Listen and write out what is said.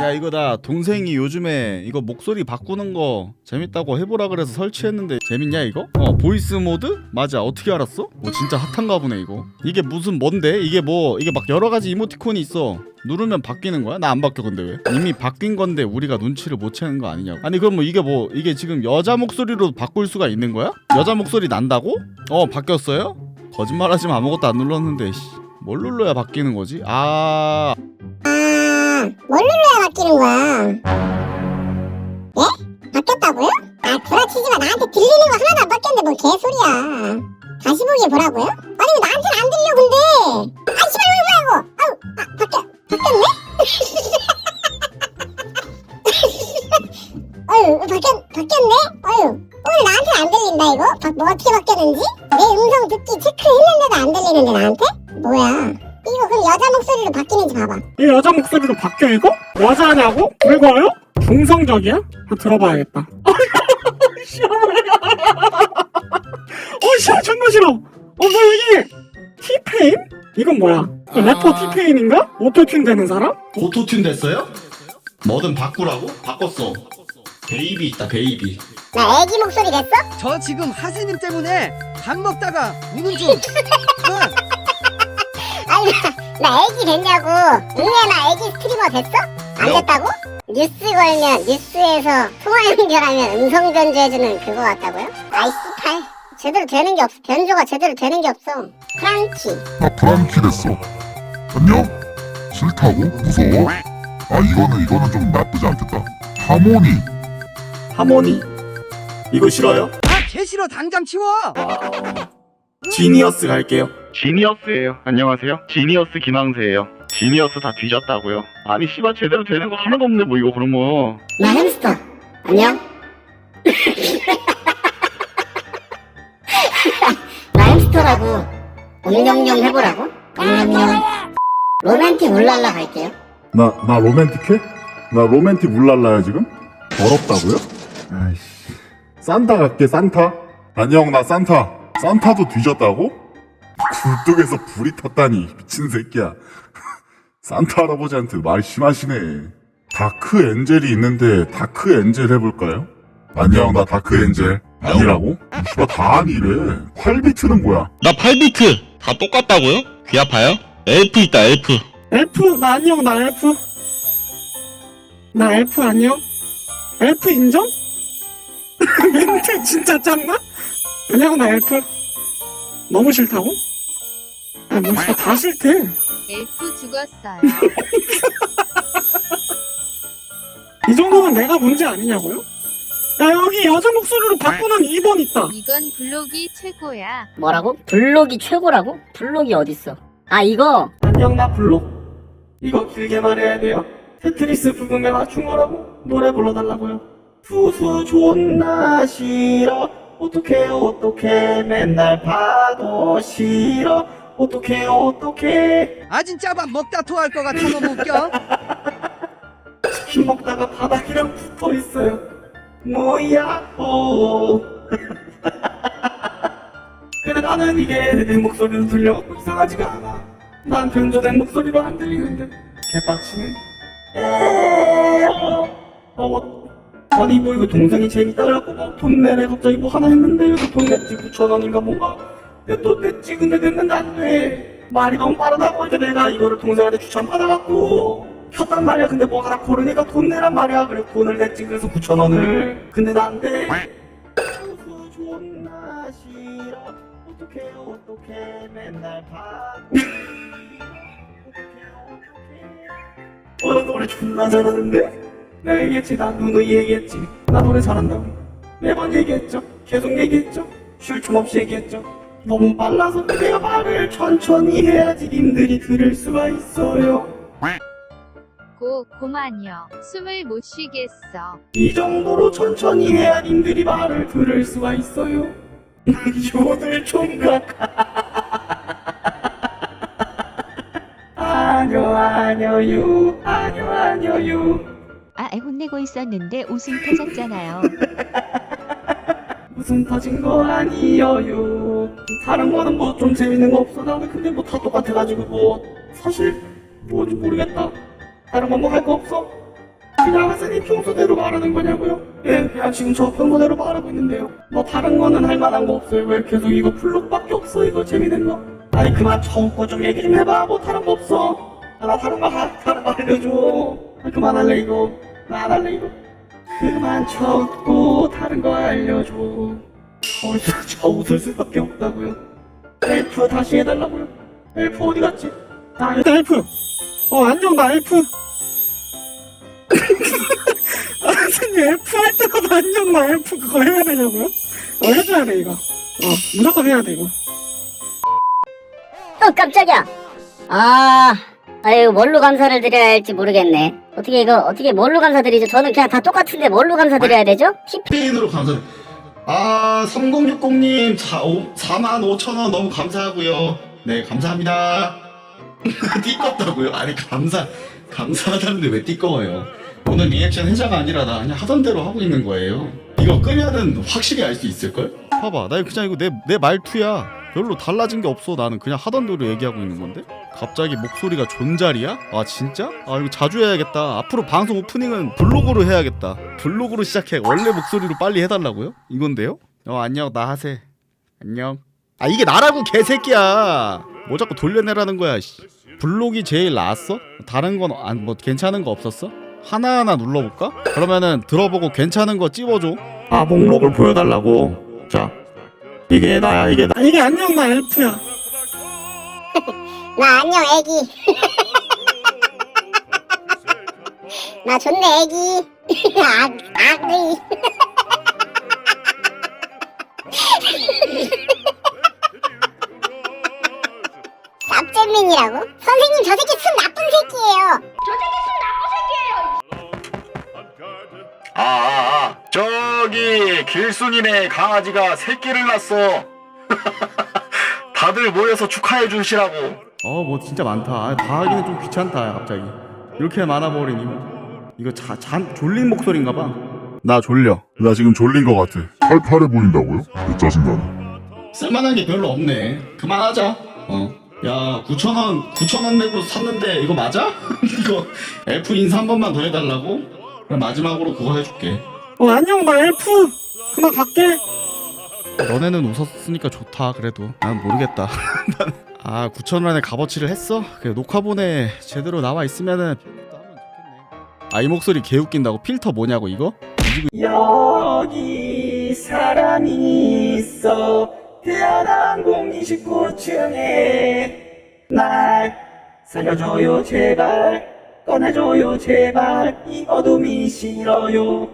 야 이거 나 동생이 요즘에 이거 목소리 바꾸는 거 재밌다고 해보라 그래서 설치했는데 재밌냐 이거? 어 보이스 모드? 맞아 어떻게 알았어? 뭐 진짜 핫한가 보네 이거 이게 무슨 뭔데? 이게 뭐 이게 막 여러 가지 이모티콘이 있어 누르면 바뀌는 거야? 나 안 바뀌어 근데 왜? 이미 바뀐 건데 우리가 눈치를 못 채는 거 아니냐고 아니 그럼 뭐 이게 뭐 이게 지금 여자 목소리로 바꿀 수가 있는 거야? 여자 목소리 난다고? 어 바뀌었어요? 거짓말하지만 아무것도 안 눌렀는데 씨. 뭘 눌러야 바뀌는 거지? 아 아, 뭘 눌러야 바뀌는 거야? 예? 바뀌었다고요? 아, 구라치지 마. 나한테 들리는 거 하나도 안 바뀌었는데 뭘 개소리야. 다시 보기에 보라고요? 아니, 왜 나한테는 봐봐. 이 여자 목소리로 바뀌어 이거? 여자냐고? 왜거요? 중성적이야? 한번 들어봐야겠다. 싫어. 어 싫어 존나 싫어. 어 뭐야 이게? 티페인? 이건 뭐야? 래퍼 티페인인가? 오토튠 되는 사람? 오토튠 됐어요? 뭐든 바꾸라고? 바꿨어 베이비 있다 베이비 나 애기 목소리 됐어? 저 지금 하세님 때문에 밥 먹다가 우는 중. 어, 아니 나, 나 애기 됐냐고 은혜야 나 애기 스트리머 됐어? 안 됐다고? 뉴스 걸면 뉴스에서 통화 연결하면 음성 변조해주는 그거 같다고요? 아이 씨 팔 제대로 되는 게 없어 변조가 제대로 되는 게 없어 프랑키 나 프랑키 됐어. 안녕? 싫다고? 무서워? 아 이거는 이거는 좀 나쁘지 않겠다. 하모니. 하모니. 이거 싫어요? 아, 개 싫어. 당장 치워. 지니어스 갈게요. 지니어스예요. 안녕하세요. 지니어스 김항세예요. 지니어스 다 뒤졌다고요. 아니 씨발 제대로 되는 거 하나도 없네 뭐 이거 그러면. 나 햄스터 안녕 나 햄스터라고 옹룡룡 해보라고 옹룡룡 로맨틱 울랄라 갈게요 나 나 로맨틱해? 나 로맨틱 울랄라야 지금? 더럽다고요? 아이씨. 산타 갈게 산타. 안녕 나 산타. 산타도 뒤졌다고? 굴뚝에서 불이 탔다니 미친 새끼야. 산타 할아버지한테 말 심하시네. 다크 엔젤이 있는데 다크 엔젤 해볼까요? 안녕 나 다크 엔젤 아니라고? 씨발 다 아니래 8비트는 뭐야? 나 8비트 다 똑같다고요? 귀 아파요? 엘프 있다 엘프 엘프 나 안녕 나 엘프. 나 엘프 안녕. 엘프 인정? 멘트 진짜 짠나? 안녕 나 엘프. 너무 싫다고? 아, 뭐, 진짜 다 싫대. 엘프 죽었어요. 이 정도면 내가 문제 아니냐고요? 야, 여기 여자 목소리로 바꾸는 2번 있다. 이건 블록이 최고야. 뭐라고? 블록이 최고라고? 블록이 어딨어? 아 이거 안녕 나 블록. 이거 길게 말해야 돼요. 테트리스 부금에 맞춘 거라고 노래 불러달라고요. 투수 존나 싫어. 어떡해 어떡해 맨날 봐도 싫어. 어떡해 어떡해. 아, 진 짜 밥 먹다 토할 것 같아. 너무 웃겨. 치킨 먹다가 바닥이랑 붙어 있어요. 뭐야? 어. 그래 나는 이게 내 목소리로 들려갖고 이상하지가 않아. 난 변조된 목소리로 안 들리는데 개빡치네. 에어. 어, 아니 뭐 이거 동생이 재밌다라고 뭐돈 내래 갑자기 뭐 하나 했는데 여기 돈 냈지 9천 원인가 뭔가 내돈 냈지 근데 냈는데 안 돼. 말이 너무 빠르다고 이제 내가 이거를 동생한테 추천받아갖고 켰단 말이야. 근데 뭐 하나 고르니까 돈 내란 말이야. 그래 돈을 냈지 그래서 9천 원을. 근데 난데 투수 존나 싫어. 어떡해 어떡해. 맨날 봐도 어, 나 노래 존나 잘하는데? 내가 얘기했지. 나 누누이 얘기했지. 나 노래 잘한다고. 매번 얘기했죠. 계속 얘기했죠. 쉴 틈 없이 얘기했죠 너무 빨라서 내가 말을 천천히 해야지 님들이 들을 수가 있어요 고, 고마녀. 숨을 못 쉬겠어. 이 정도로 천천히 해야 님들이 말을 들을 수가 있어요. 요들 총각. 아뇨 아뇨유 아뇨 아뇨유 아, 혼내고 있었는데 웃음 터졌잖아요. 무슨 터진 거 아니에요. 다른 거는 뭐 좀 재밌는 거 없어 나는 근데 뭐 다 똑같아가지고 뭐 사실 뭐지 모르겠다. 다른 건 뭐 할 거 없어? 그냥 선생님 평소대로 말하는 거냐고요? 예, 그냥 지금 저 평소대로 말하고 있는데요. 뭐 다른 거는 할 만한 거 없어요. 왜 계속 이거 플롯밖에 없어 이거 재밌는 거? 아니 그만 처음 거좀 얘기 좀 해봐. 뭐 다른 거 없어? 아, 나 다른 거 하, 다른 거 알려줘. 아, 그만할래 이거. 나 안 할래 이거. 그만 쳤고 다른 거 알려줘. 저, 저 웃을 수밖에 없다고요. 엘프 다시 해달라고요. 엘프 어디 갔지? 아, 엘프. 어 안녕 나 엘프. 아 선생님 엘프 할 때마다 안녕 나 엘프 그거 해야 되냐고요? 어 해줘야 돼 이거. 어 무조건 해야 돼 이거. 어 깜짝이야. 아, 아유 뭘로 감사를 드려야 할지 모르겠네. 어떻게 이거 어떻게 뭘로 감사드리죠? 저는 그냥 다 똑같은데 뭘로 감사드려야 되죠? 키- 페인으로 감사. 아 3060님 4만 5천 원 너무 감사하고요. 네 감사합니다. 띠껍다고요? 아니 감사 감사하다는데 왜 띠꺼워요? 오늘 리액션 해자가 아니라 나 그냥 하던 대로 하고 있는 거예요. 이거 끄면은 확실히 알 수 있을걸? 봐봐 나 그냥 이거 내, 내 말투야. 별로 달라진 게 없어 나는 그냥 하던 대로 얘기하고 있는 건데 갑자기 목소리가 존잘이야? 아 진짜? 아 이거 자주 해야겠다 앞으로 방송 오프닝은 블로그로 해야겠다 블로그로 시작해 원래 목소리로 빨리 해달라고요? 이건데요? 어 안녕 나 하세 안녕 아 이게 나라고 개새끼야 뭐 자꾸 돌려내라는 거야 씨. 블록이 제일 나았어? 다른 건 안 뭐 괜찮은 거 없었어? 하나하나 눌러볼까? 그러면은 들어보고 괜찮은 거 찝어줘 아 목록을 보여달라고. 자 이게 나야 이게 나. 이게 안녕 나 엘프야. 나 안녕 애기. 나 좋네 애기. 아, 아기 납잼민이라고? 선생님 저 새끼 순 나쁜 새끼예요. 아, 아, 아, 저기 길순이네 강아지가 새끼를 낳았어. 다들 모여서 축하해 주시라고. 어 뭐 진짜 많다 아, 다 하기는 좀 귀찮다 갑자기 이렇게 많아버리니 이거 자, 잔 졸린 목소리인가 봐 나 졸려 나 지금 졸린 것 같아. 팔팔해 보인다고요? 개 짜증나네. 쓸만한 게 별로 없네 그만하자 어 야 9천원 9천원 내고 샀는데 이거 맞아? 이거 엘프 인사 한 번만 더 해달라고? 그럼 마지막으로 그거 해줄게 어 안녕 나 엘프. 그만 갈게. 너네는 웃었으니까 좋다 그래도. 난 모르겠다. 아 9천원에 값어치를 했어? 그래 녹화본에 제대로 나와 있으면은 아 이 목소리 개웃긴다고 필터 뭐냐고 이거? 여기 사람이 있어. 대한항공 29층에 날 살려줘요 제발. 꺼내줘요 제발. 이 어둠이 싫어요